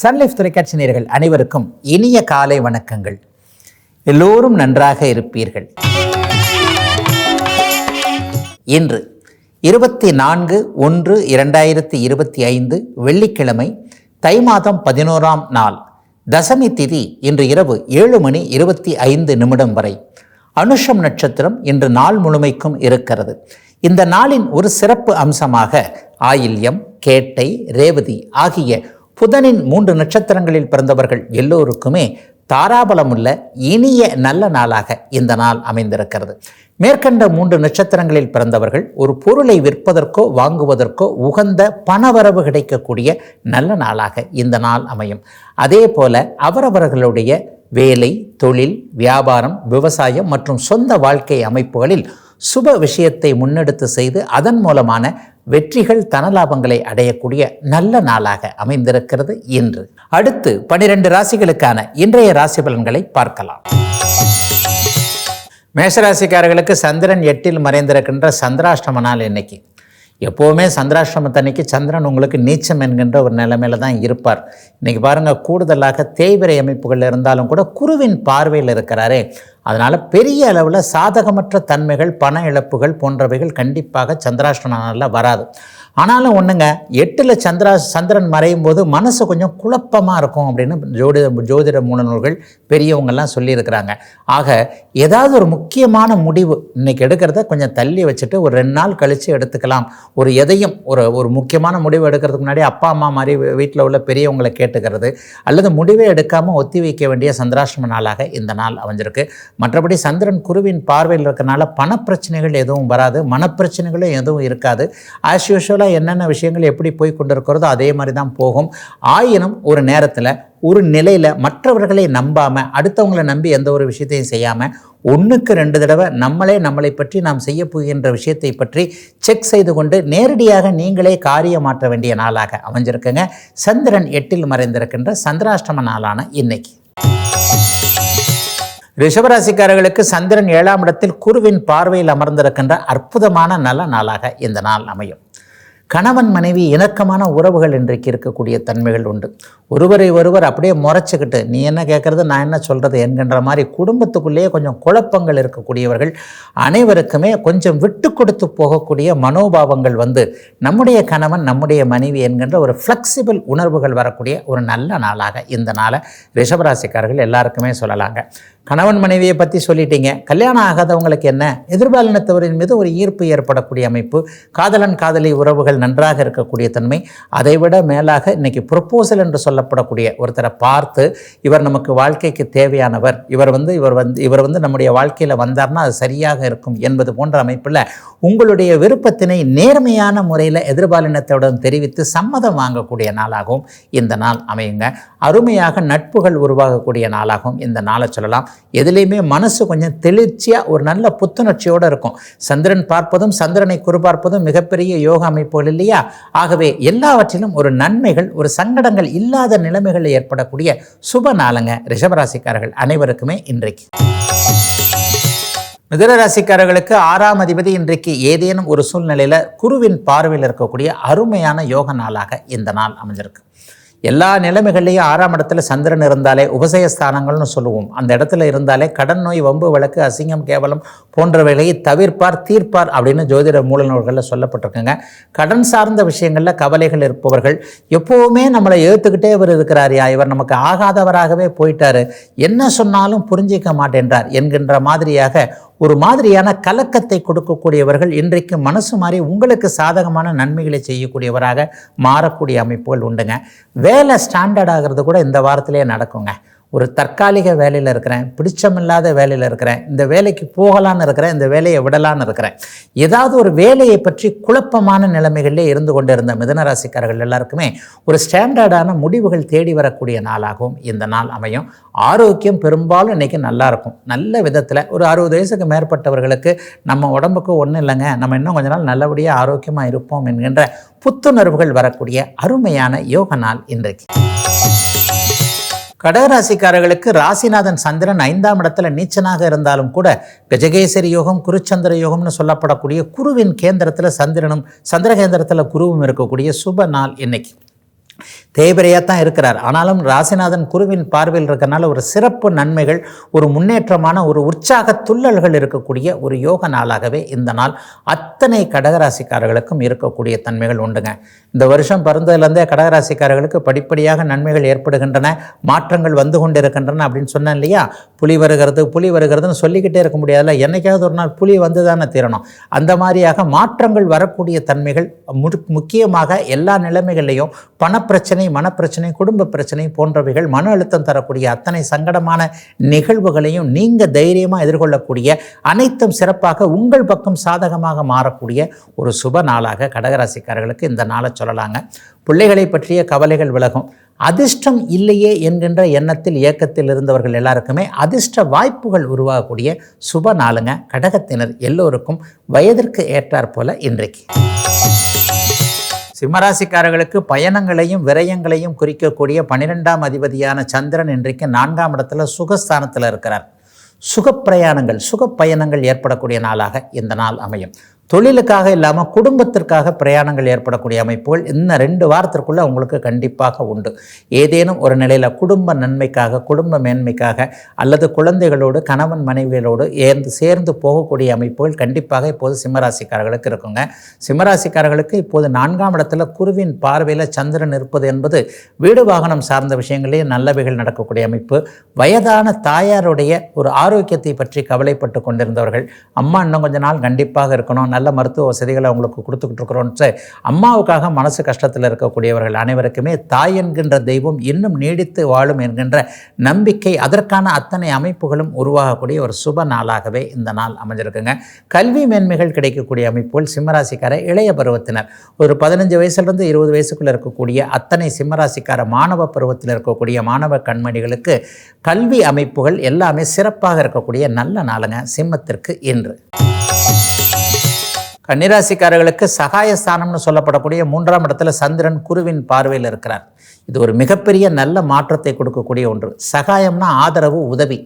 Sun Life தொலைக்காட்சி நேர்கள் அனைவருக்கும் இனிய காலை வணக்கங்கள். எல்லோரும் நன்றாக இருப்பீர்கள். இன்று இருபத்தி நான்கு ஒன்று இரண்டாயிரத்தி இருபத்தி ஐந்து வெள்ளிக்கிழமை தை மாதம் பதினோராம் நாள் தசமி திதி இன்று இரவு ஏழு மணி இருபத்தி ஐந்து நிமிடம் வரை. அனுஷம் நட்சத்திரம் இன்று நாள் முழுமைக்கும் இருக்கிறது. இந்த நாளின் ஒரு சிறப்பு அம்சமாக ஆயில்யம் கேட்டை ரேவதி ஆகிய புதனின் மூன்று நட்சத்திரங்களில் பிறந்தவர்கள் எல்லோருக்குமே தாராபலமுள்ள இனிய நல்ல நாளாக இந்த நாள் அமைந்திருக்கிறது. மேற்கண்ட மூன்று நட்சத்திரங்களில் பிறந்தவர்கள் ஒரு பொருளை விற்பதற்கோ வாங்குவதற்கோ உகந்த பணவரவு கிடைக்கக்கூடிய நல்ல நாளாக இந்த நாள் அமையும். அதே போல அவரவர்களுடைய வேலை தொழில் வியாபாரம் விவசாயம் மற்றும் சொந்த வாழ்க்கை அமைப்புகளில் சுப விஷயத்தை முன்னெடுத்து செய்து அதன் மூலமான வெற்றிகள் தனலாபங்களை அடையக்கூடிய நல்ல நாளாக அமைந்திருக்கிறது இன்று. அடுத்து பனிரெண்டு ராசிகளுக்கான இன்றைய ராசி பலன்களை பார்க்கலாம். மேஷராசிக்காரர்களுக்கு சந்திரன் எட்டில் மறைந்திருக்கின்ற சந்திராஷ்டம நாள் இன்னைக்கு. எப்போவுமே சந்திராஷ்டமத்தன்னைக்கு சந்திரன் உங்களுக்கு நீச்சம் என்கின்ற ஒரு நிலைமையில தான் இருப்பார். இன்னைக்கு பாருங்கள் கூடுதலாக தேய்விரை அமைப்புகள் இருந்தாலும் கூட குருவின் பார்வையில் இருக்கிறாரே. அதனால் பெரிய அளவில் சாதகமற்ற தன்மைகள் பண இழப்புகள் போன்றவைகள் கண்டிப்பாக சந்திராஷ்டம நாளில் வராது. ஆனாலும் ஒன்றுங்க எட்டில் சந்திரா சந்திரன் மறையும் போது மனசு கொஞ்சம் குழப்பமாக இருக்கும் அப்படின்னு ஜோதிட ஜோதிட மூலநூல்கள் பெரியவங்கள்லாம் சொல்லியிருக்கிறாங்க. ஆக ஏதாவது ஒரு முக்கியமான முடிவு இன்றைக்கி எடுக்கிறத கொஞ்சம் தள்ளி வச்சுட்டு ஒரு ரெண்டு நாள் கழித்து எடுத்துக்கலாம். ஒரு எதையும் ஒரு ஒரு முக்கியமான முடிவு எடுக்கிறதுக்கு முன்னாடி அப்பா அம்மா மாதிரி வீட்டில் உள்ள பெரியவங்களை கேட்டுக்கிறது அல்லது முடிவே எடுக்காமல் ஒத்தி வைக்க வேண்டிய சந்திராஷ்டம நாளாக இந்த நாள் அமைஞ்சிருக்கு. மற்றபடி சந்திரன் குருவின் பார்வையில் இருக்கிறனால பணப்பிரச்சனைகள் எதுவும் வராது மனப்பிரச்சனைகளும் எதுவும் இருக்காது. ஆஸ் யூஷுவலாக என்னென்ன விஷயங்கள் எப்படி போய் கொண்டிருக்கிறதோ அதே மாதிரி தான் போகும். ஆயினும் ஒரு நேரத்தில் ஒரு நிலையில் மற்றவர்களை நம்பாமல் அடுத்தவங்களை நம்பி எந்த ஒரு விஷயத்தையும் செய்யாமல் ஒன்றுக்கு ரெண்டு தடவை நம்மளே நம்மளை பற்றி நாம் செய்ய போகின்ற விஷயத்தை பற்றி செக் செய்து கொண்டு நேரடியாக நீங்களே காரியமாற்ற வேண்டிய நாளாக அமைஞ்சிருக்குங்க. சந்திரன் எட்டில் மறைந்திருக்கின்ற சந்திராஷ்டம நாளான இன்னைக்கு. ரிஷபராசிக்காரர்களுக்கு சந்திரன் ஏழாம் இடத்தில் குருவின் பார்வையில் அமர்ந்திருக்கின்ற அற்புதமான நல்ல நாளாக இந்த நாள் அமையும். கணவன் மனைவி இணக்கமான உறவுகள் இன்றைக்கு இருக்கக்கூடிய தன்மைகள் உண்டு. ஒருவரை ஒருவர் அப்படியே முறைச்சிக்கிட்டு நீ என்ன கேட்குறது நான் என்ன சொல்கிறது என்கின்ற மாதிரி குடும்பத்துக்குள்ளேயே கொஞ்சம் குழப்பங்கள் இருக்கக்கூடியவர்கள் அனைவருக்குமே கொஞ்சம் விட்டு கொடுத்து போகக்கூடிய மனோபாவங்கள் வந்து நம்முடைய கணவன் நம்முடைய மனைவி என்கின்ற ஒரு ஃப்ளெக்சிபிள் உணர்வுகள் வரக்கூடிய ஒரு நல்ல நாளாக இந்த நாளை ரிஷபராசிக்காரர்கள் எல்லாருக்குமே சொல்லலாங்க. கணவன் மனைவியை பற்றி சொல்லிட்டீங்க. கல்யாணம் ஆகாதவங்களுக்கு என்ன? எதிர்பாலினத்தவரின் மீது ஒரு ஈர்ப்பு ஏற்படக்கூடிய அமைப்பு காதலன் காதலி உறவுகள் நன்றாக இருக்கக்கூடிய தன்மை அதைவிட மேலாக இன்றைக்கி ப்ரொப்போசல் என்று சொல்லப்படக்கூடிய ஒருத்தரை பார்த்து இவர் நமக்கு வாழ்க்கைக்கு தேவையானவர் இவர் வந்து இவர் வந்து இவர் வந்து நம்முடைய வாழ்க்கையில் வந்தார்னா அது சரியாக இருக்கும் என்பது போன்ற அமைப்பில் உங்களுடைய விருப்பத்தினை நேர்மையான முறையில் எதிர்பாலினத்தவுடன் தெரிவித்து சம்மதம் வாங்கக்கூடிய நாளாகவும் இந்த நாள் அமையுங்க. அருமையாக நட்புகள் உருவாகக்கூடிய நாளாகவும் இந்த நாளை சொல்லலாம். எதுலேயுமே மனசு கொஞ்சம் தெளிர்ச்சியாக ஒரு நல்ல புத்துணர்ச்சியோடு இருக்கும். சந்திரன் பார்ப்பதும் சந்திரனை குறிபார்ப்பதும் மிகப்பெரிய யோக அமைப்புகள் இல்லையா? ஆகவே எல்லாவற்றிலும் ஒரு நன்மைகள் ஒரு சங்கடங்கள் இல்லாத நிலைமைகள் ஏற்படக்கூடிய சுப நாளுங்க ரிஷபராசிக்காரர்கள் அனைவருக்குமே இன்றைக்கு. மிதனராசிக்காரர்களுக்கு ஆறாம் அதிபதி இன்றைக்கு ஏதேனும் ஒரு சூழ்நிலையில் குருவின் பார்வையில் இருக்கக்கூடிய அருமையான யோக நாளாக இந்த நாள் அமைஞ்சிருக்கு. எல்லா நிலைமைகள்லையும் ஆறாம் இடத்துல சந்திரன் இருந்தாலே உபசயஸ்தானங்கள்னு சொல்லுவோம். அந்த இடத்துல இருந்தாலே கடன் நோய் வம்பு வழக்கு அசிங்கம் கேவலம் போன்றவைகளை தவிர்ப்பார் தீர்ப்பார் அப்படின்னு ஜோதிட மூல நூல்களில் சொல்லப்பட்டிருக்குங்க. கடன் சார்ந்த விஷயங்களில் கவலைகள் இருப்பவர்கள் எப்போவுமே நம்மளை ஏற்றுக்கிட்டே இவர் இருக்கிறாரியா இவர் நமக்கு ஆகாதவராகவே போயிட்டார். என்ன சொன்னாலும் புரிஞ்சிக்க மாட்டேன்றார் என்கின்ற மாதிரியாக ஒரு மாதிரியான கலக்கத்தை கொடுக்கக்கூடியவர்கள் இன்றைக்கு மனசு மாதிரி உங்களுக்கு சாதகமான நன்மைகளை செய்யக்கூடியவராக மாறக்கூடிய அமைப்புகள் உண்டுங்க. வேலை ஸ்டாண்டர்ட் ஆகிறது கூட இந்த வாரத்திலே நடக்குங்க. ஒரு தற்காலிக வேலையில் இருக்கிறேன் பிடிச்சமில்லாத வேலையில் இருக்கிறேன் இந்த வேலைக்கு போகலான்னு இருக்கிறேன் இந்த வேலையை விடலான்னு இருக்கிறேன். ஏதாவது ஒரு வேலையை பற்றி குழப்பமான நிலைமைகளிலே இருந்து கொண்டு இருந்த மிதனராசிக்காரர்கள் எல்லாருக்குமே ஒரு ஸ்டாண்டர்டான முடிவுகள் தேடி வரக்கூடிய நாளாகவும் இந்த நாள் அமையும். ஆரோக்கியம் பெரும்பாலும் இன்றைக்கி நல்லாயிருக்கும் நல்ல விதத்தில் ஒரு அறுபது வயசுக்கு மேற்பட்டவர்களுக்கு நம்ம உடம்புக்கு ஒன்றும் இல்லைங்க. நம்ம இன்னும் கொஞ்ச நாள் நல்லபடியாக ஆரோக்கியமாக இருப்போம் என்கின்ற புத்துணர்வுகள் வரக்கூடிய அருமையான யோக நாள் இன்றைக்கு. கடகராசிக்காரர்களுக்கு ராசிநாதன் சந்திரன் ஐந்தாம் இடத்துல நீச்சனாக இருந்தாலும் கூட கஜகேசரி யோகம் குருச்சந்திர யோகம்னு சொல்லப்படக்கூடிய குருவின் கேந்திரத்தில் சந்திரனும் சந்திரகேந்திரத்தில் குருவும் இருக்கக்கூடிய சுப நாள் இன்னைக்கு. தேய்பிரையாக தான் இருக்கிறார். ஆனாலும் ராசிநாதன் குருவின் பார்வையில் இருக்கிறனால ஒரு சிறப்பு நன்மைகள் ஒரு முன்னேற்றமான ஒரு உற்சாக துள்ளல்கள் இருக்கக்கூடிய ஒரு யோக நாளாகவே இந்த நாள் அத்தனை கடகராசிக்காரர்களுக்கும் இருக்கக்கூடிய தன்மைகள் உண்டுங்க. இந்த வருஷம் பிறந்ததுலேருந்தே கடகராசிக்காரர்களுக்கு படிப்படியாக நன்மைகள் ஏற்படுகின்றன மாற்றங்கள் வந்து கொண்டிருக்கின்றன அப்படின்னு சொன்னேன் இல்லையா? புலி வருகிறது புலி வருகிறதுன்னு சொல்லிக்கிட்டே இருக்க முடியாதுல்ல. என்னைக்காவது ஒரு நாள் புலி வந்து தானே தீரணும். அந்த மாதிரியாக மாற்றங்கள் வரக்கூடிய தன்மைகள் முக்கியமாக எல்லா நிலைமைகள்லையும் பணப்பிரச்சனை மனப்பிரச்சனை குடும்ப பிரச்சனை போன்றவைகள் மன அழுத்தம் தரக்கூடிய அத்தனை சங்கடமான நிகழ்வுகளையும் நீங்கள் தைரியமாக எதிர்கொள்ளக்கூடிய அனைத்தும் சிறப்பாக உங்கள் பக்கம் சாதகமாக மாறக்கூடிய ஒரு சுப நாளாக கடகராசிக்காரர்களுக்கு இந்த நாளை சொல்லலாங்க. பிள்ளைகளை பற்றிய கவலைகள் விலகும். அதிர்ஷ்டம் இல்லையே என்கின்ற எண்ணத்தில் இயக்கத்தில் இருந்தவர்கள் எல்லாருக்குமே அதிர்ஷ்ட வாய்ப்புகள் உருவாகக்கூடிய சுப நாளுங்க. கடகத்தினர் எல்லோருக்கும் வயதிற்கு ஏற்றாற் போல இன்றைக்கு. சிம்மராசிக்காரர்களுக்கு பயணங்களையும் விரயங்களையும் குறிக்கக்கூடிய பன்னிரெண்டாம் அதிபதியான சந்திரன் இன்றைக்கு நான்காம் இடத்துல சுகஸ்தானத்தில் இருக்கிறார். சுகப்பிரயாணங்கள் சுகப்பயணங்கள் ஏற்படக்கூடிய நாளாக இந்த நாள் அமையும். தொழிலுக்காக இல்லாமல் குடும்பத்திற்காக பிரயாணங்கள் ஏற்படக்கூடிய அமைப்புகள் இன்னும் ரெண்டு வாரத்திற்குள்ளே உங்களுக்கு கண்டிப்பாக உண்டு. ஏதேனும் ஒரு நிலையில் குடும்ப நன்மைக்காக குடும்ப மேன்மைக்காக அல்லது குழந்தைகளோடு கணவன் மனைவிகளோடு ஏர்ந்து சேர்ந்து போகக்கூடிய அமைப்புகள் கண்டிப்பாக இப்போது சிம்மராசிக்காரர்களுக்கு இருக்குங்க. சிம்மராசிக்காரர்களுக்கு இப்போது நான்காம் இடத்துல குருவின் பார்வையில் சந்திரன் இருப்பது என்பது வீடு வாகனம் சார்ந்த விஷயங்களே நல்லவைகள் நடக்கக்கூடிய அமைப்பு. வயதான தாயாருடைய ஒரு ஆரோக்கியத்தை பற்றி கவலைப்பட்டு கொண்டிருந்தவர்கள் அம்மா இன்னும் கொஞ்ச நாள் கண்டிப்பாக இருக்கணும். நல்ல மருத்துவ வசதிகளை அவங்களுக்கு கொடுத்துக்கிட்டு இருக்கிறோன்ட்டு அம்மாவுக்காக மனசு கஷ்டத்தில் இருக்கக்கூடியவர்கள் அனைவருக்குமே தாய் என்கின்ற தெய்வம் இன்னும் நீடித்து வாழும் என்கின்ற நம்பிக்கை அதற்கான அத்தனை அமைப்புகளும் உருவாகக்கூடிய ஒரு சுப நாளாகவே இந்த நாள் அமைஞ்சிருக்குங்க. கல்வி மேன்மைகள் கிடைக்கக்கூடிய அமைப்புகள் சிம்மராசிக்கார இளைய பருவத்தினர். ஒரு பதினஞ்சு வயசுலேருந்து இருபது வயசுக்குள்ளே இருக்கக்கூடிய அத்தனை சிம்மராசிக்கார மாணவ பருவத்தில் இருக்கக்கூடிய மாணவ கண்மணிகளுக்கு கல்வி அமைப்புகள் எல்லாமே சிறப்பாக இருக்கக்கூடிய நல்ல நாளுங்க சிம்மத்திற்கு இன்று. கன்னிராசிக்காரர்களுக்கு சகாயஸ்தானம்னு சொல்லப்படக்கூடிய மூன்றாம் இடத்துல சந்திரன் குருவின் பார்வையில் இருக்கிறார். இது ஒரு மிகப்பெரிய நல்ல மாற்றத்தை கொடுக்கக்கூடிய ஒன்று. சகாயம்னா ஆதரவு உதவி.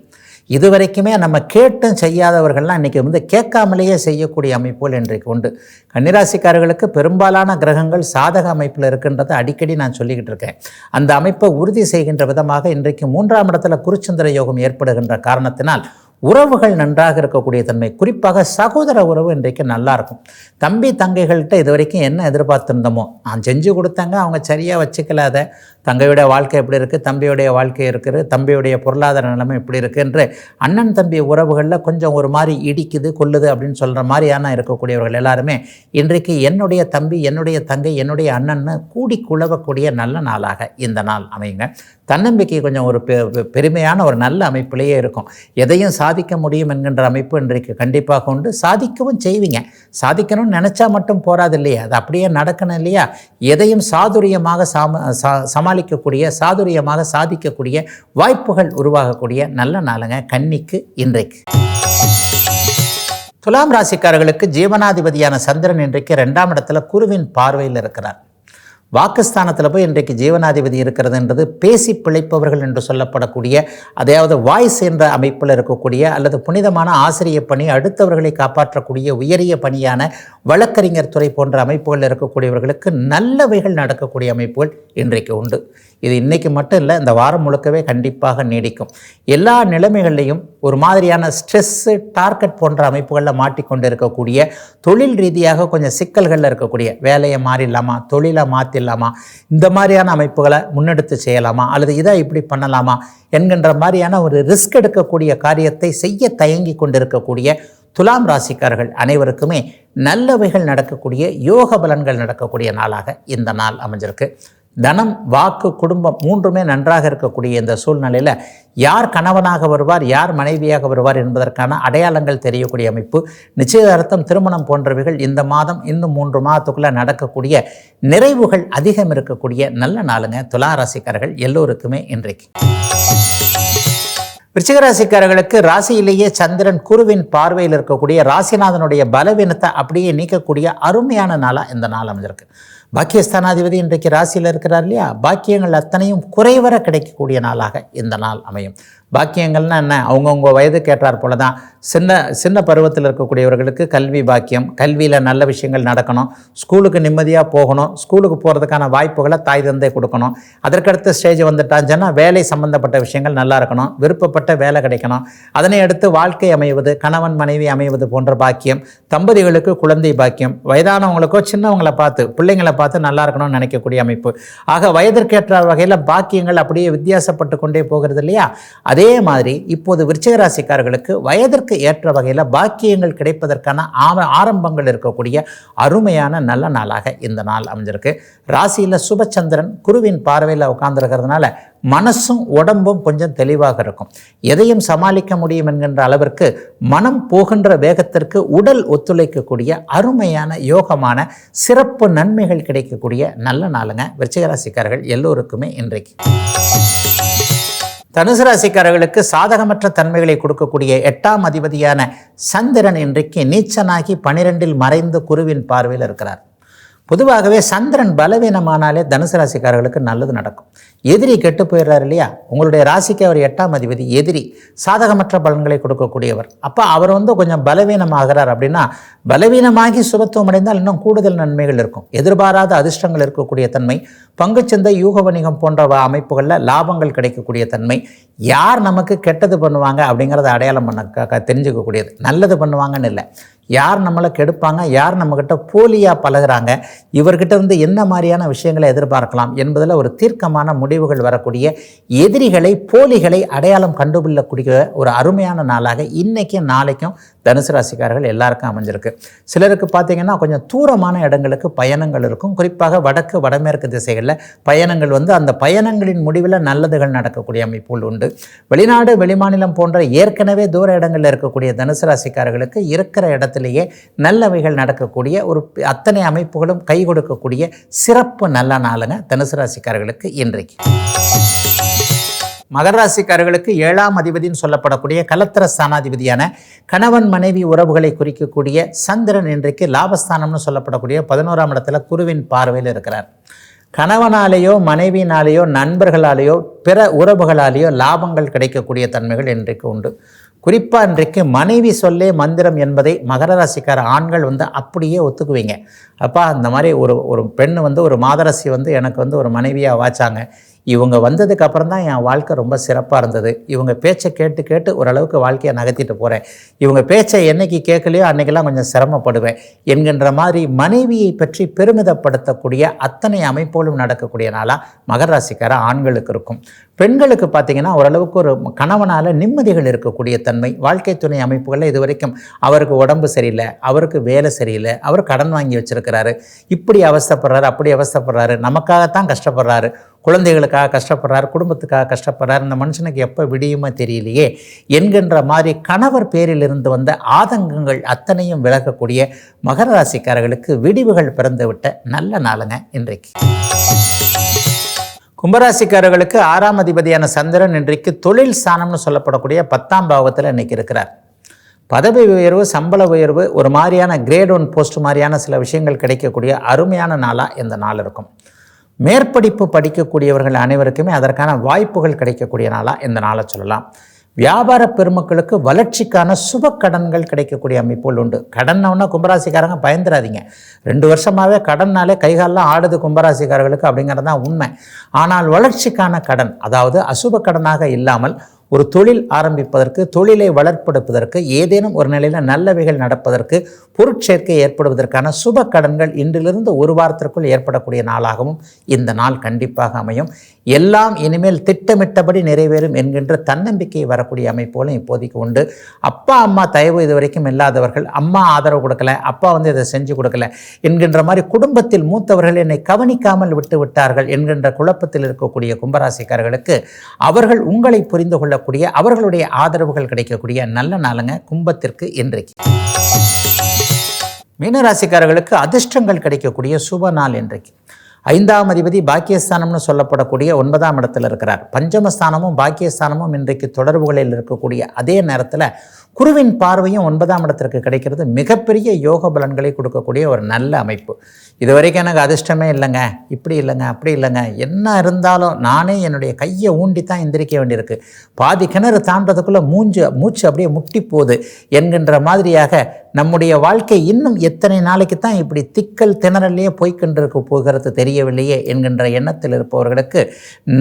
இதுவரைக்குமே நம்ம கேட்டும் செய்யாதவர்கள்லாம் இன்றைக்கி வந்து கேட்காமலேயே செய்யக்கூடிய அமைப்புகள் இன்றைக்கு உண்டு. கன்னிராசிக்காரர்களுக்கு பெரும்பாலான கிரகங்கள் சாதக அமைப்பில் இருக்கின்றதை அடிக்கடி நான் சொல்லிக்கிட்டு இருக்கேன். அந்த அமைப்பை உறுதி செய்கின்ற விதமாக இன்றைக்கு மூன்றாம் இடத்துல குருச்சந்திர யோகம் ஏற்படுகின்ற காரணத்தினால் உறவுகள் நன்றாக இருக்கக்கூடிய தன்மை. குறிப்பாக சகோதர உறவு இன்றைக்கு நல்லா இருக்கும். தம்பி தங்கைகள்கிட்ட இது வரைக்கும் என்ன எதிர்பார்த்துருந்தோமோ நான் செஞ்சு கொடுத்தாங்க அவங்க சரியாக வச்சுக்கலாத. தங்கையுடைய வாழ்க்கை எப்படி இருக்குது தம்பியுடைய வாழ்க்கை இருக்குது தம்பியுடைய பொருளாதார நிலைமை எப்படி இருக்குது என்று அண்ணன் தம்பி உறவுகளில் கொஞ்சம் ஒரு மாதிரி இடிக்குது கொல்லுது அப்படின்னு சொல்கிற மாதிரியான இருக்கக்கூடியவர்கள் எல்லாருமே இன்றைக்கு என்னுடைய தம்பி என்னுடைய தங்கை என்னுடைய அண்ணன்னு கூடி குழவக்கூடிய நல்ல நாளாக இந்த நாள் அமையுங்க. தன்னம்பிக்கை கொஞ்சம் ஒரு பெருமையான ஒரு நல்ல அமைப்பிலேயே இருக்கும். எதையும் சாதிக்க முடியும் என்கின்ற அமைப்பு இன்றைக்கு கண்டிப்பாக உண்டு. சாதிக்கவும் செய்வீங்க. சாதிக்கணும்னு நினச்சா மட்டும் போகாது இல்லையா? அது அப்படியே நடக்கணும் இல்லையா? எதையும் சாதுரியமாக சாம சமாளிக்கக்கூடிய சாதுரியமாக சாதிக்கக்கூடிய வாய்ப்புகள் உருவாகக்கூடிய நல்ல நாளுங்க கன்னிக்கு இன்றைக்கு. துலாம் ராசிக்காரர்களுக்கு ஜீவனாதிபதியான சந்திரன் இன்றைக்கு ரெண்டாம் இடத்துல குருவின் பார்வையில் இருக்கிறார். வாக்குஸ்தானத்தில் போய் இன்றைக்கு ஜீவனாதிபதி இருக்கிறதுன்றது பேசி பிழைப்பவர்கள் என்று சொல்லப்படக்கூடிய அதாவது வாய்ஸ் என்ற அமைப்பில் இருக்கக்கூடிய அல்லது புனிதமான ஆசிரிய பணி அடுத்தவர்களை காப்பாற்றக்கூடிய உயரிய பணியான வழக்கறிஞர் துறை போன்ற அமைப்புகளில் இருக்கக்கூடியவர்களுக்கு நல்லவைகள் நடக்கக்கூடிய அமைப்புகள் இன்றைக்கு உண்டு. இது இன்றைக்கு மட்டும் இல்லை இந்த வாரம் முழுக்கவே கண்டிப்பாக நீடிக்கும். எல்லா நிலைமைகள்லையும் ஒரு மாதிரியான ஸ்ட்ரெஸ்ஸு டார்கெட் போன்ற அமைப்புகளில் மாட்டிக்கொண்டு இருக்கக்கூடிய தொழில் ரீதியாக கொஞ்சம் சிக்கல்களில் இருக்கக்கூடிய வேலையை மாறிடலாமா தொழிலை மாற்றிடலாமா இந்த மாதிரியான அமைப்புகளை முன்னெடுத்து செய்யலாமா? அல்லது இதை இப்படி பண்ணலாமா? என்கின்ற மாதிரியான ஒரு ரிஸ்க் எடுக்கக்கூடிய காரியத்தை செய்ய தயங்கி கொண்டிருக்கக்கூடிய துலாம் ராசிக்காரர்கள் அனைவருக்குமே நல்லவைகள் நடக்கக்கூடிய யோக பலன்கள் நடக்கக்கூடிய நாளாக இந்த நாள் அமைஞ்சிருக்கு. தனம் வாக்கு குடும்பம் மூன்றுமே நன்றாக இருக்கக்கூடிய இந்த சூழ்நிலையில் யார் கணவனாக வருவார் யார் மனைவியாக வருவார் என்பதற்கான அடையாளங்கள் தெரியக்கூடிய அமைப்பு. நிச்சயதார்த்தம் திருமணம் போன்றவைகள் இந்த மாதம் இன்னும் மூன்று மாதத்துக்குள்ளே நடக்கக்கூடிய நிறைவுகள் அதிகம் இருக்கக்கூடிய நல்ல நாளுங்க. துலா ராசிக்காரர்கள் எல்லோருக்குமே இன்றைக்கு. விருச்சிகராசிக்காரர்களுக்கு ராசியிலேயே சந்திரன் குருவின் பார்வையில் இருக்கக்கூடிய ராசிநாதனுடைய பலவீனத்தை அப்படியே நீக்கக்கூடிய அருமையான நாளாக இந்த நாள் அமைஞ்சிருக்கு. பாக்கியஸ்தானாதிபதி இன்றைக்கு ராசியில் இருக்கிறார் இல்லையா? பாக்கியங்கள் அத்தனையும் குறைவர கிடைக்கக்கூடிய நாளாக இந்த நாள் அமையும். பாக்கியங்கள்னா என்ன? அவங்கவுங்க வயதுக்கு ஏற்றாற் போல தான் சின்ன சின்ன பருவத்தில் இருக்கக்கூடியவர்களுக்கு கல்வி பாக்கியம் கல்வியில் நல்ல விஷயங்கள் நடக்கணும். ஸ்கூலுக்கு நிம்மதியாக போகணும். ஸ்கூலுக்கு போகிறதுக்கான வாய்ப்புகளை தாய் தந்தை கொடுக்கணும். அதற்கடுத்த ஸ்டேஜ் வந்துட்டாச்சுன்னா வேலை சம்மந்தப்பட்ட விஷயங்கள் நல்லா இருக்கணும். விருப்பப்பட்ட வேலை கிடைக்கணும். அதனை அடுத்து வாழ்க்கை அமைவது கணவன் மனைவி அமைவது போன்ற பாக்கியம் தம்பதிகளுக்கு குழந்தை பாக்கியம் வயதானவங்களுக்கோ சின்னவங்களை பார்த்து பிள்ளைங்களை பார்த்து நல்லா இருக்கணும்னு நினைக்கக்கூடிய அமைப்பு. ஆக வயதிற்கேற்ற வகையில் பாக்கியங்கள் அப்படியே வித்தியாசப்பட்டு கொண்டே போகிறது இல்லையா? அது அதே மாதிரி இப்போது விருச்சிகராசிக்காரர்களுக்கு வயதிற்கு ஏற்ற வகையில் பாக்கியங்கள் கிடைப்பதற்கான ஆம ஆரம்பங்கள் இருக்கக்கூடிய அருமையான நல்ல நாளாக இந்த நாள் அமைஞ்சிருக்கு. ராசியில் சுபச்சந்திரன் குருவின் பார்வையில் உட்கார்ந்துருக்கிறதுனால மனசும் உடம்பும் கொஞ்சம் தெளிவாக இருக்கும். எதையும் சமாளிக்க முடியும் என்கின்ற அளவிற்கு மனம் போகின்ற வேகத்திற்கு உடல் ஒத்துழைக்கக்கூடிய அருமையான யோகமான சிறப்பு நன்மைகள் கிடைக்கக்கூடிய நல்ல நாளுங்க விருச்சிகராசிக்காரர்கள் எல்லோருக்குமே இன்றைக்கு. தனுசு ராசிக்காரர்களுக்கு சாதகமற்ற தன்மைகளை கொடுக்கக்கூடிய எட்டாம் அதிபதியான சந்திரன் இன்றைக்கு நீச்சனாகி பனிரெண்டில் மறைந்த குருவின் பார்வையில் இருக்கிறார். பொதுவாகவே சந்திரன் பலவீனமானாலே தனுசு ராசிக்காரர்களுக்கு நல்லது நடக்கும். எதிரி கெட்டு போயிடுறாரு இல்லையா? உங்களுடைய ராசிக்கு அவர் எட்டாம் அதிபதி எதிரி. சாதகமற்ற பலன்களை கொடுக்கக்கூடியவர். அப்போ அவர் வந்து கொஞ்சம் பலவீனமாகிறார் அப்படின்னா பலவீனமாகி சுபத்துவம் அடைந்தால் இன்னும் கூடுதல் நன்மைகள் இருக்கும். எதிர்பாராத அதிர்ஷ்டங்கள் இருக்கக்கூடிய தன்மை பங்குச்சந்தை யூக வணிகம் போன்ற அமைப்புகளில் லாபங்கள் கிடைக்கக்கூடிய தன்மை யார் நமக்கு கெட்டது பண்ணுவாங்க அப்படிங்கிறத அடையாளம் பண்ண தெரிஞ்சுக்கக்கூடியது. நல்லது பண்ணுவாங்கன்னு இல்லை. யார் நம்மளை கெடுப்பாங்க? யார் நம்மக்கிட்ட போலியாக பழகுறாங்க? இவர்கிட்ட இருந்து என்ன மாதிரியான விஷயங்களை எதிர்பார்க்கலாம் என்பதில் ஒரு தீர்க்கமான முடிவுகள் வரக்கூடிய எதிரிகளை போலிகளை அடையாளம் கண்டுகொள்ளக்கூடிய ஒரு அருமையான நாளாக இன்றைக்கும் நாளைக்கும் தனுசு ராசிக்காரர்கள் எல்லாருக்கும் அமைஞ்சிருக்கு. சிலருக்கு பார்த்தீங்கன்னா கொஞ்சம் தூரமான இடங்களுக்கு பயணங்கள் இருக்கும். குறிப்பாக வடக்கு வடமேற்கு திசைகளில் பயணங்கள் வந்து அந்த பயணங்களின் முடிவில் நல்லதுகள் நடக்கக்கூடிய அமைப்புகள் உண்டு. வெளிநாடு வெளிமாநிலம் போன்ற ஏற்கனவே தூர இடங்களில் இருக்கக்கூடிய தனுசு ராசிக்காரர்களுக்கு இருக்கிற இடத்துலையே நல்லவைகள் நடக்கக்கூடிய ஒரு அத்தனை அமைப்புகளும் கை கொடுக்கக்கூடிய சிறப்பு நல்ல நாளுங்க தனுசு ராசிக்காரர்களுக்கு இன்றைக்கு. மகர ராசிக்காரர்களுக்கு ஏழாம் அதிபதின்னு சொல்லப்படக்கூடிய கலத்திர ஸ்தானாதிபதியான கணவன் மனைவி உறவுகளை குறிக்கக்கூடிய சந்திரன் இன்றைக்கு லாபஸ்தானம்னு சொல்லப்படக்கூடிய பதினோராம் இடத்துல குருவின் பார்வையில் இருக்கிறார். கணவனாலேயோ மனைவியினாலேயோ நண்பர்களாலேயோ பிற உறவுகளாலேயோ லாபங்கள் கிடைக்கக்கூடிய தன்மைகள் இன்றைக்கு உண்டு. குறிப்பாக இன்றைக்கு மனைவி சொல்லே மந்திரம் என்பதை மகர ராசிக்கார ஆண்கள் வந்து அப்படியே ஒத்துக்குவீங்க. அப்பா அந்த மாதிரி ஒரு ஒரு பெண் வந்து ஒரு மாதரசி வந்து எனக்கு வந்து ஒரு மனைவியாக வாச்சாங்க. இவங்க வந்ததுக்கு அப்புறம் தான் என் வாழ்க்கை ரொம்ப சிறப்பாக இருந்தது. இவங்க பேச்சை கேட்டு கேட்டு ஓரளவுக்கு வாழ்க்கையை நகர்த்திட்டு போகிறேன் இவங்க பேச்சை என்னைக்கு கேட்கலையோ அன்றைக்கெல்லாம் கொஞ்சம் சிரமப்படுவேன். என்கின்ற மாதிரி மனைவியை பற்றி பெருமிதப்படுத்தக்கூடிய அத்தனை அமைப்புகளும் நடக்கக்கூடிய நாளாக மகராசிக்கார ஆண்களுக்கு இருக்கும். பெண்களுக்கு பார்த்தீங்கன்னா ஓரளவுக்கு ஒரு கணவனால் நிம்மதிகள் இருக்கக்கூடிய தன்மை. வாழ்க்கை துணை அமைப்புகளில் இது வரைக்கும் அவருக்கு உடம்பு சரியில்லை அவருக்கு வேலை சரியில்லை அவர் கடன் வாங்கி வச்சிருக்கிறாரு. இப்படி அவஸ்தைப்படுறாரு அப்படி அவஸ்தைப்படுறாரு. நமக்காகத்தான் கஷ்டப்படுறாரு. குழந்தைகளுக்காக கஷ்டப்படுறாரு குடும்பத்துக்காக கஷ்டப்படுறாரு. இந்த மனுஷனுக்கு எப்போ விடியுமோ தெரியலையே. என்கின்ற மாதிரி கணவர் பேரிலிருந்து வந்த ஆதங்கங்கள் அத்தனையும் விலகக்கூடிய மகர ராசிக்காரர்களுக்கு விடிவுகள் பிறந்துவிட்ட நல்ல நாளுங்க இன்றைக்கு. கும்பராசிக்காரர்களுக்கு ஆறாம் அதிபதியான சந்திரன் இன்றைக்கு தொழில் ஸ்தானம்னு சொல்லப்படக்கூடிய பத்தாம் பாவத்தில் இன்னைக்கு இருக்கிறார். பதவி உயர்வு சம்பள உயர்வு ஒரு மாதிரியான கிரேட் ஒன் போஸ்ட் மாதிரியான சில விஷயங்கள் கிடைக்கக்கூடிய அருமையான நாளாக இந்த நாள் இருக்கும். மேற்படிப்பு படிக்கக்கூடியவர்கள் அனைவருக்குமே அதற்கான வாய்ப்புகள் கிடைக்கக்கூடிய நாளாக இந்த நாளை சொல்லலாம். வியாபார பெருமக்களுக்கு வளர்ச்சிக்கான சுப கடன்கள் கிடைக்கக்கூடிய அமைப்புகள் உண்டு. கடன்னொன்னா கும்பராசிக்காரங்க பயந்துடாதீங்க ரெண்டு வருஷமாகவே கடன்னாலே கைகாலெலாம் ஆடுது கும்பராசிக்காரர்களுக்கு அப்படிங்கிறது தான் உண்மை. ஆனால் வளர்ச்சிக்கான கடன் அதாவது அசுப கடனாக இல்லாமல் ஒரு தொழில் ஆரம்பிப்பதற்கு தொழிலை வளர்ப்பெடுப்பதற்கு ஏதேனும் ஒரு நிலையில் நல்லவைகள் நடப்பதற்கு பொருட்சேர்க்கை ஏற்படுவதற்கான சுப கடன்கள் இன்றிலிருந்து ஒரு வாரத்திற்குள் ஏற்படக்கூடிய நாளாகவும் இந்த நாள் கண்டிப்பாக அமையும். எல்லாம் இனிமேல் திட்டமிட்டபடி நிறைவேறும் என்கின்ற தன்னம்பிக்கை வரக்கூடிய அமைப்புகளும் இப்போதைக்கு உண்டு. அப்பா அம்மா தயவு இது வரைக்கும் இல்லாதவர்கள் அம்மா ஆதரவு கொடுக்கல அப்பா வந்து இதை செஞ்சு கொடுக்கல என்கின்ற மாதிரி குடும்பத்தில் மூத்தவர்கள் என்னை கவனிக்காமல் விட்டு விட்டார்கள் என்கின்ற குழப்பத்தில் இருக்கக்கூடிய கும்பராசிக்காரர்களுக்கு அவர்கள் உங்களை புரிந்து கொள்ள கொள்ளக்கூடிய அவர்களுடைய ஆதரவுகள் கிடைக்கக்கூடிய நல்ல நாளுங்க கும்பத்திற்கு இன்றைக்கு. மீனராசிக்காரர்களுக்கு அதிர்ஷ்டங்கள் கிடைக்கக்கூடிய சுப நாள் இன்றைக்கு. ஐந்தாம் அதிபதி பாக்கியஸ்தானம்னு சொல்லப்படக்கூடிய ஒன்பதாம் இடத்துல இருக்கிறார். பஞ்சமஸ்தானமும் பாக்கியஸ்தானமும் இன்றைக்கு தொடர்புகளில் இருக்கக்கூடிய அதே நேரத்தில் குருவின் பார்வையும் ஒன்பதாம் இடத்திற்கு கிடைக்கிறது. மிகப்பெரிய யோக பலன்களை கொடுக்கக்கூடிய ஒரு நல்ல அமைப்பு. இது வரைக்கும் எனக்கு அதிர்ஷ்டமே இல்லைங்க. இப்படி இல்லைங்க அப்படி இல்லைங்க. என்ன இருந்தாலும் நானே என்னுடைய கையை ஊண்டி தான் எந்திரிக்க வேண்டியிருக்கு. பாதி கிணறு தாண்டதுக்குள்ளே மூஞ்சு மூச்சு அப்படியே முட்டி போகுது என்கின்ற மாதிரியாக நம்முடைய வாழ்க்கை இன்னும் எத்தனை நாளைக்கு தான் இப்படி திக்கல் திணறலையே போய்கொண்டிருக்க போகிறது தெரியவில்லையே என்கின்ற எண்ணத்தில் இருப்பவர்களுக்கு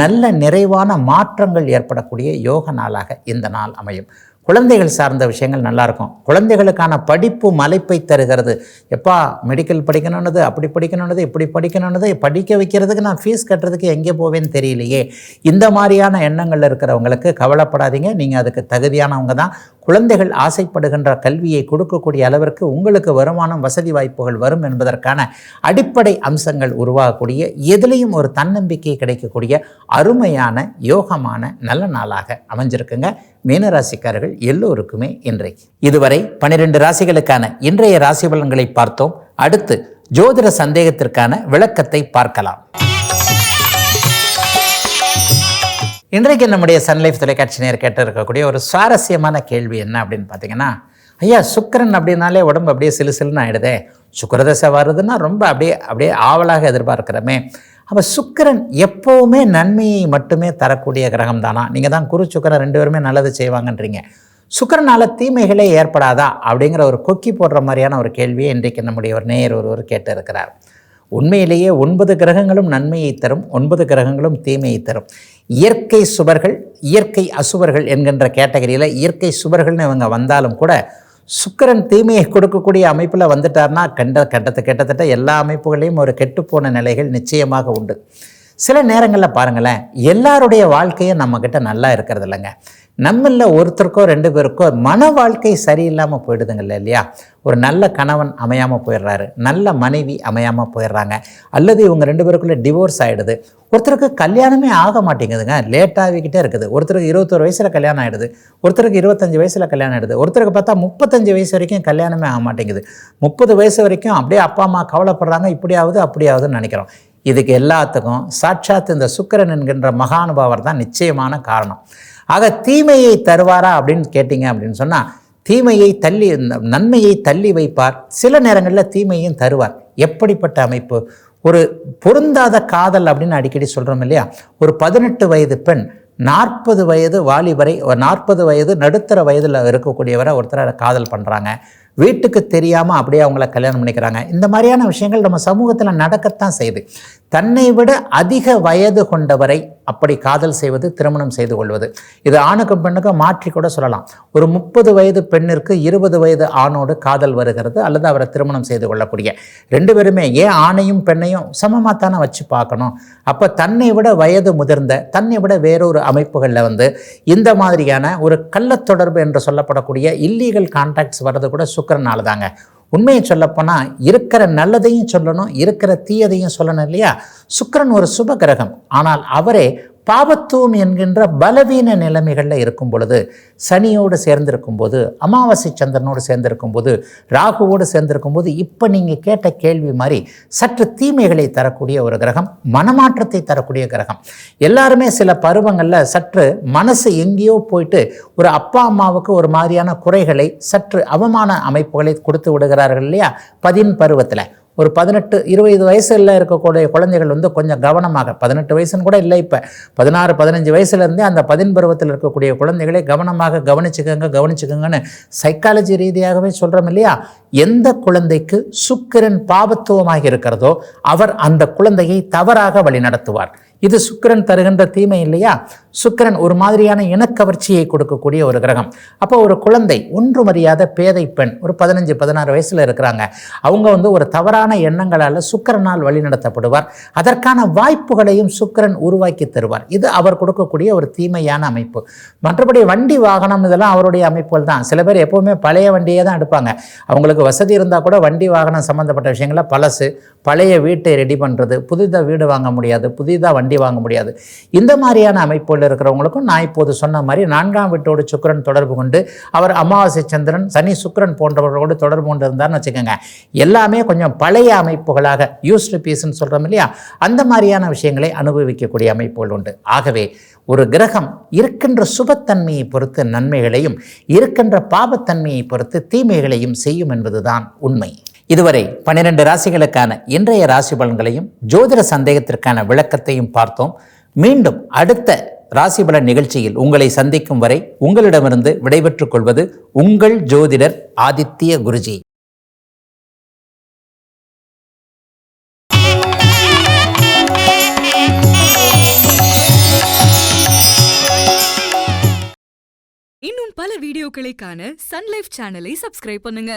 நல்ல நிறைவான மாற்றங்கள் ஏற்படக்கூடிய யோக நாளாக இந்த நாள் அமையும். குழந்தைகள் சார்ந்த விஷயங்கள் நல்லாயிருக்கும். குழந்தைகளுக்கான படிப்பு மலைப்பை தருகிறது. எப்பா மெடிக்கல் படிக்கணுன்னது அப்படி படிக்கணுன்னது இப்படி படிக்கணுன்னது படிக்க வைக்கிறதுக்கு நான் ஃபீஸ் கட்டுறதுக்கு எங்கே போவேன்னு தெரியலையே. இந்த மாதிரியான எண்ணங்கள் இருக்கிறவங்களுக்கு கவலைப்படாதீங்க. நீங்கள் அதுக்கு தகுதியானவங்க தான். குழந்தைகள் ஆசைப்படுகின்ற கல்வியை கொடுக்கக்கூடிய அளவிற்கு உங்களுக்கு வருமானம் வசதி வாய்ப்புகள் வரும் என்பதற்கான அடிப்படை அம்சங்கள் உருவாகக்கூடிய எதிலையும் ஒரு தன்னம்பிக்கை கிடைக்கக்கூடிய அருமையான யோகமான நல்ல நாளாக அமைஞ்சிருக்குங்க. மீனராசிக்காரர்கள் எல்லோருக்குமே இன்றைக்கு. இதுவரை பனிரெண்டு ராசிகளுக்கான இன்றைய ராசி பலன்களை பார்த்தோம். அடுத்து ஜோதிட சந்தேகத்திற்கான விளக்கத்தை பார்க்கலாம். இன்றைக்கு நம்முடைய சன்லைஃப் தொலைக்காட்சி நேர் கேட்டு இருக்கக்கூடிய ஒரு சுவாரஸ்யமான கேள்வி என்ன அப்படின்னு பார்த்தீங்கன்னா ஐயா சுக்கரன் அப்படின்னாலே உடம்பு அப்படியே சிலு சிலுன்னு ஆகிடுதே சுக்கரதசை வருதுன்னா ரொம்ப அப்படியே அப்படியே ஆவலாக எதிர்பார்க்கிறோமே. அப்போ சுக்கரன் எப்போவுமே நன்மையை மட்டுமே தரக்கூடிய கிரகம் தானா? நீங்கள் தான் குரு சுக்கரன் ரெண்டு பேருமே நல்லது செய்வாங்கன்றீங்க. சுக்கரனால் தீமைகளே ஏற்படாதா? அப்படிங்கிற ஒரு கொக்கி போடுற மாதிரியான ஒரு கேள்வியை இன்றைக்கு நம்முடைய ஒரு நேயர் ஒருவர் கேட்டிருக்கிறார். உண்மையிலேயே ஒன்பது கிரகங்களும் நன்மையை தரும் ஒன்பது கிரகங்களும் தீமையை தரும். இயற்கை சுவர்கள் இயற்கை அசுவர்கள் என்கின்ற கேட்டகரியில் இயற்கை சுவர்கள்னு இவங்க வந்தாலும் கூட சுக்கரன் தீமையை கொடுக்கக்கூடிய அமைப்பில் வந்துட்டார்னா கண்ட கட்டத்தை கிட்டத்தட்ட எல்லா அமைப்புகளையும் ஒரு கெட்டுப்போன நிலைகள் நிச்சயமாக உண்டு. சில நேரங்களில் பாருங்களேன் எல்லாருடைய வாழ்க்கையும் நம்மக்கிட்ட நல்லா இருக்கிறது இல்லைங்க. நம்மளில் ஒருத்தருக்கோ ரெண்டு பேருக்கோ மன வாழ்க்கை சரியில்லாமல் போயிடுதுங்கல்ல இல்லையா? ஒரு நல்ல கணவன் அமையாமல் போயிடுறாரு நல்ல மனைவி அமையாமல் போயிடுறாங்க அல்லது இவங்க ரெண்டு பேருக்குள்ளே டிவோர்ஸ் ஆகிடுது ஒருத்தருக்கு கல்யாணமே ஆக மாட்டேங்குதுங்க லேட்டாகிக்கிட்டே இருக்குது. ஒருத்தருக்கு இருபத்தொரு வயசில் கல்யாணம் ஆகிடுது ஒருத்தருக்கு இருபத்தஞ்சி வயசில் கல்யாணம் ஆகிடுது ஒருத்தருக்கு பார்த்தா முப்பத்தஞ்சு வயசு வரைக்கும் கல்யாணமே ஆக மாட்டேங்குது. முப்பது வயசு வரைக்கும் அப்படியே அப்பா அம்மா கவலைப்படுறாங்க இப்படியாவது அப்படியாவதுன்னு நினைக்கிறோம். இதுக்கு எல்லாத்துக்கும் சாட்சாத் இந்த சுக்கரன் என்கின்ற மகானுபாவர் தான் நிச்சயமான காரணம். ஆக தீமையை தருவாரா அப்படின்னு கேட்டிங்க அப்படின்னு சொன்னால் தீமையை தள்ளி நன்மையை தள்ளி வைப்பார். சில நேரங்களில் தீமையும் தருவார். எப்படிப்பட்ட அமைப்பு? ஒரு பொருந்தாத காதல் அப்படின்னு அடிக்கடி சொல்கிறோம் இல்லையா? ஒரு பதினெட்டு வயது பெண் நாற்பது வயது வாலிபரை ஒரு நாற்பது வயது நடுத்தர வயதில் இருக்கக்கூடியவரை ஒருத்தரை காதல் பண்ணுறாங்க வீட்டுக்கு தெரியாமல் அப்படியே அவங்கள கல்யாணம் பண்ணிக்கிறாங்க. இந்த மாதிரியான விஷயங்கள் நம்ம சமூகத்தில் நடக்கத்தான் செய்யுது. தன்னை விட அதிக வயது கொண்டவரை அப்படி காதல் செய்வது திருமணம் செய்து கொள்வது. இது ஆணுக்கும் பெண்ணுக்கும் மாற்றி கூட சொல்லலாம். ஒரு முப்பது வயது பெண்ணிற்கு இருபது வயது ஆணோடு காதல் வருகிறது அல்லது அவரை திருமணம் செய்து கொள்ளக்கூடிய. ரெண்டு பேருமே ஏன் ஆணையும் பெண்ணையும் சமமாக தானே வச்சு பார்க்கணும். அப்போ தன்னை விட வயது முதிர்ந்த தன்னை விட வேறொரு அமைப்புகளில் வந்து இந்த மாதிரியான ஒரு கள்ளத்தொடர்பு என்று சொல்லப்படக்கூடிய இல்லீகல் கான்டாக்ட்ஸ் வர்றது கூட சுக்கரனால தாங்க. உண்மையை சொல்லப்போனால் இருக்கிற நல்லதையும் சொல்லணும் இருக்கிற தீயதையும் சொல்லணும் இல்லையா? சுக்கரன் ஒரு சுப கிரகம். ஆனால் அவரே பாபத்துவம் என்கின்ற பலவீன நிலைமைகளில் இருக்கும் பொழுது சனியோடு சேர்ந்திருக்கும் போது அமாவாசை சந்திரனோடு சேர்ந்திருக்கும் போது ராகுவோடு சேர்ந்திருக்கும் போது இப்போ நீங்கள் கேட்ட கேள்வி மாதிரி சற்று தீமைகளை தரக்கூடிய ஒரு கிரகம் மனமாற்றத்தை தரக்கூடிய கிரகம். எல்லாருமே சில பருவங்களில் சற்று மனசு எங்கேயோ போயிட்டு ஒரு அப்பா அம்மாவுக்கு ஒரு மாதிரியான குறைகளை சற்று அவமான அமைப்புகளை கொடுத்து விடுகிறார்கள் இல்லையா? பதின் பருவத்தில். ஒரு பதினெட்டு இருபது வயசில் இருக்கக்கூடிய குழந்தைகள் வந்து கொஞ்சம் கவனமாக பதினெட்டு வயசுன்னு கூட இல்லை இப்போ பதினாறு பதினஞ்சு வயசுலேருந்தே அந்த பதின் பருவத்தில் இருக்கக்கூடிய குழந்தைகளை கவனமாக கவனிச்சுக்கோங்க கவனிச்சுக்கோங்கன்னு சைக்காலஜி ரீதியாகவே சொல்கிறோம் இல்லையா? எந்த குழந்தைக்கு சுக்கிரன் பாபத்துவமாக இருக்கிறதோ அவர் அந்த குழந்தையை தவறாக வழிநடத்துவார். இது சுக்கிரன் தருகின்ற தீமை இல்லையா? சுக்கிரன் ஒரு மாதிரியான இனக்கவர்ச்சியை கொடுக்கக்கூடிய ஒரு கிரகம். அப்போ ஒரு குழந்தை ஒன்று மரியாத பேதை பெண் ஒரு பதினஞ்சு பதினாறு வயசில் இருக்கிறாங்க. அவங்க வந்து ஒரு தவறான எண்ணங்களால் சுக்கிரனால் வழிநடத்தப்படுவார் அதற்கான வாய்ப்புகளையும் சுக்கிரன் உருவாக்கி தருவார். இது அவர் கொடுக்கக்கூடிய ஒரு தீமையான அமைப்பு. மற்றபடி வண்டி வாகனம் இதெல்லாம் அவருடைய அமைப்புகள் தான். சில பேர் எப்போவுமே பழைய வண்டியே தான் எடுப்பாங்க. அவங்களுக்கு வசதி இருந்தால் கூட வண்டி வாகனம் சம்மந்தப்பட்ட விஷயங்களை பழசு பழைய வீட்டை ரெடி பண்ணுறது புதிதாக வீடு வாங்க முடியாது புதிதாக வண்டி வாங்க முடியாது. இந்த மாதிரியான அமைப்புகள் வீட்டில் இருக்கிறவங்களுக்கும் நான் இப்போது சொன்ன மாதிரி நான்காம் வீட்டோடு சுக்கரன் தொடர்பு கொண்டு அவர் அமாவாசை சந்திரன் சனி சுக்கரன் போன்றவர்களோடு தொடர்பு கொண்டு இருந்தார்னு வச்சுக்கோங்க. எல்லாமே கொஞ்சம் பழைய அமைப்புகளாக யூஸ்டு பீஸ்ன்னு சொல்கிறோம் இல்லையா? அந்த மாதிரியான விஷயங்களை அனுபவிக்கக்கூடிய அமைப்புகள் உண்டு. ஆகவே ஒரு கிரகம் இருக்கின்ற சுபத்தன்மையை பொறுத்து நன்மைகளையும் இருக்கின்ற பாபத்தன்மையை பொறுத்து தீமைகளையும் செய்யும் என்பதுதான் உண்மை. இதுவரை பன்னிரண்டு ராசிகளுக்கான இன்றைய ராசி பலன்களையும் ஜோதிட சந்தேகத்திற்கான விளக்கத்தையும் பார்த்தோம். மீண்டும் அடுத்த ராசிபலன் நிகழ்ச்சியில் உங்களை சந்திக்கும் வரை உங்களிடமிருந்து விடைபெற்றுக் கொள்வது உங்கள் ஜோதிடர் ஆதித்ய குருஜி. இன்னும் பல வீடியோக்களை காண சன்லைஃப் சேனலை சப்ஸ்கிரைப் பண்ணுங்க.